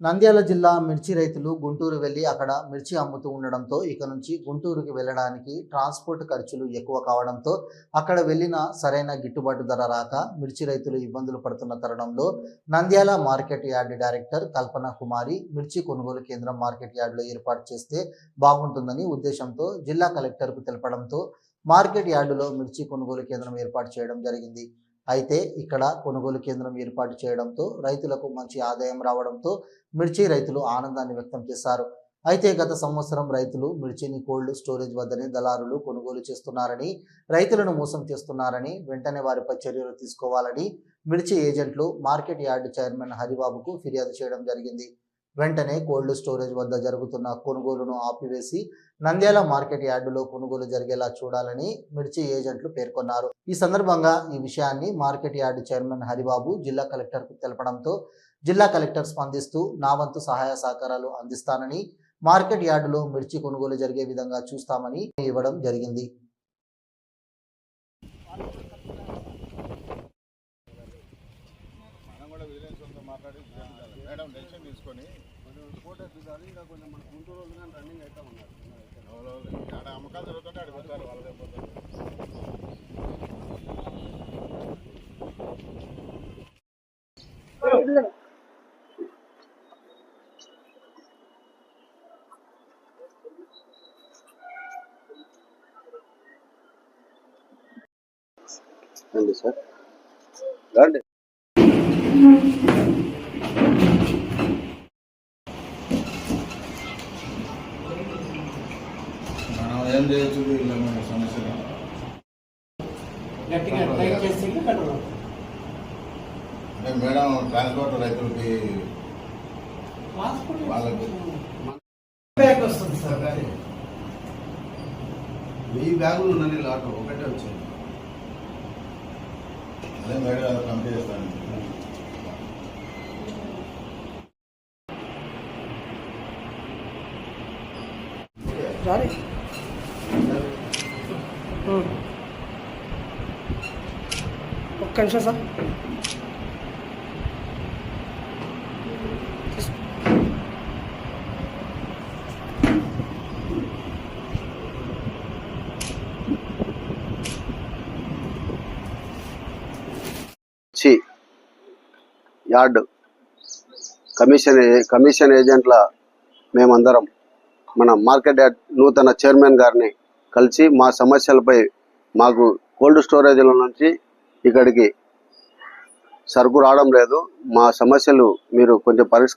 నంద్యాల జిల్లా మిర్చి రైతులు గుంటూరు వెళ్ళి అక్కడ మిర్చి అమ్ముతూ ఉండడంతో ఇక నుంచి గుంటూరుకి వెళ్ళడానికి ట్రాన్స్పోర్ట్ ఖర్చులు ఎక్కువ కావడంతో అక్కడ వెళ్ళిన సరైన గిట్టుబాటు ధర రాక మిర్చి రైతులు ఇబ్బందులు పడుతున్న తరుణంలో Nandyal market yard director Kalpana Kumari మిర్చి కొనుగోలు కేంద్రం మార్కెట్ యార్డులో ఏర్పాటు చేస్తే బాగుంటుందని ఉద్దేశంతో జిల్లా కలెక్టర్కు తెలపడంతో మార్కెట్ యార్డులో మిర్చి కొనుగోలు కేంద్రం ఏర్పాటు చేయడం జరిగింది. అయితే ఇక్కడ కొనుగోలు కేంద్రం ఏర్పాటు చేయడంతో రైతులకు మంచి ఆదాయం రావడంతో మిర్చి రైతులు ఆనందాన్ని వ్యక్తం చేశారు. అయితే గత సంవత్సరం రైతులు మిర్చిని కోల్డ్ స్టోరేజ్ వద్దనే దళారులు కొనుగోలు చేస్తున్నారని రైతులను మోసం చేస్తున్నారని వెంటనే వారిపై చర్యలు తీసుకోవాలని మిర్చి ఏజెంట్లు మార్కెట్ యార్డ్ చైర్మన్ హరిబాబుకు ఫిర్యాదు చేయడం జరిగింది. వెంటనే కోల్డ్ స్టోరేజ్ వద్ద జరుగుతున్న కొనుగోలును ఆపివేసి నంద్యాల మార్కెట్ యార్డులో కొనుగోలు జరిగేలా చూడాలని మిర్చి ఏజెంట్లు పేర్కొన్నారు. ఈ సందర్భంగా ఈ విషయాన్ని మార్కెట్ యార్డు చైర్మన్ హరిబాబు జిల్లా కలెక్టర్కు తెలపడంతో జిల్లా కలెక్టర్ స్పందిస్తూ నా వంతు సహాయ సహకారాలు అందిస్తానని మార్కెట్ యార్డులో మిర్చి కొనుగోలు జరిగే విధంగా చూస్తామని ఇవ్వడం జరిగింది. మాట్లాడి. మేడం డెసిషన్ తీసుకొని ఫోటో చూడాలి ఇంకా కొంచెం మన గుంటూరు వాళ్ళు కానీ రన్నింగ్ అయితే ఉన్నారు. ఆడ అమ్మకాలు జరుగుతుంటే ఆడ పోతారు వాళ్ళదే పోతారు? రండి సార్. రండి. మనం ఏం చేయొచ్చు వీళ్ళ మన సమస్యలు గట్టిగా టైట్ చేసి కట్టడం అంటే మేడం ట్రాన్స్పోర్ట్ రైతులకి వాళ్ళకి బ్యాగ్ వస్తుంది సార్. వెయ్యి బ్యాగులు ఉన్నాయి లాట్ ఒకటే వచ్చాయి. అదే మేడం కంప్లీట్ చేస్తాను. రాని ఒక్క నిమిషం సార్. చి యార్డ్. కమిషన్ కమిషన్ ఏజెంట్ల మేమందరం. మన మార్కెట్ యార్డ్ నూతన చైర్మన్ గారిని కలిసి మా సమస్యలపై మాకు కోల్డ్ స్టోరేజ్ల నుంచి ఇక్కడికి సరుకు రావడం లేదు. మా సమస్యలు మీరు కొంచెం పరిష్క